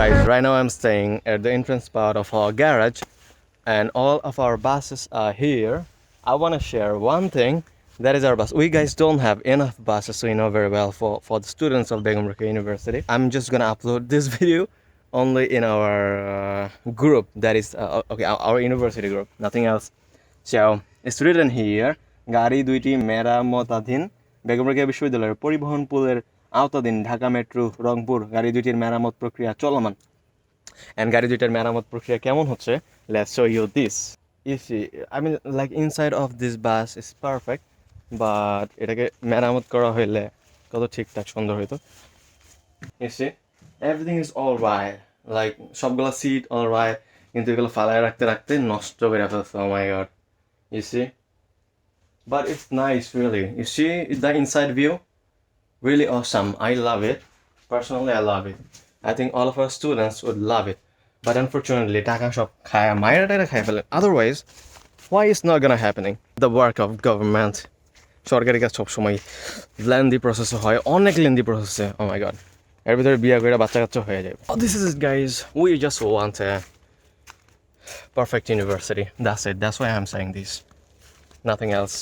guys, right now I'm staying at the entrance part of our garage and all of our buses are here. I want to share one thing that is our bus. We guys don't have enough buses, so you know very well for, for the students of Begum Rohia University. I'm just gonna upload this video only in our uh, group that is uh, okay our, our university group nothing else so it's written here গাড়ি দুইটি মেরামতাধীন বেগম রোকেয়া বিশ্ববিদ্যালয়ের পরিবহন পুলের আওতাধীন Dhaka metro Rangpur গাড়ি দুইটির মেরামত প্রক্রিয়া চলমান অ্যান্ড গাড়ি দুইটার মেরামত প্রক্রিয়া কেমন হচ্ছে let's show you this if I mean like inside of this bus is perfect but এটাকে মেরামত করা হইলে কত ঠিকঠাক সুন্দর হইতো see, everything is all right. Like সবগুলা সিট অল right. কিন্তু এগুলো ফালায় রাখতে রাখতে নষ্ট করে ফেলছে my god. You see? But it's nice really. You see the inside view? Really awesome. I love it. Personally, I love it. I think all of our students would love it. But unfortunately, সব খায় মায়েরা টাকা খায় ফেলে Otherwise, why is not gonna happening? The work of government. সরকারি কাজ সবসময় lengthy প্রসেসে হয় অনেক লেন্দি প্রসেসে ও মাই গড এর ভিতরে বিয়ে করে বাচ্চা কাচ্চা হয়ে যাবে this is guys we just want a university that's it that's why I am saying this nothing else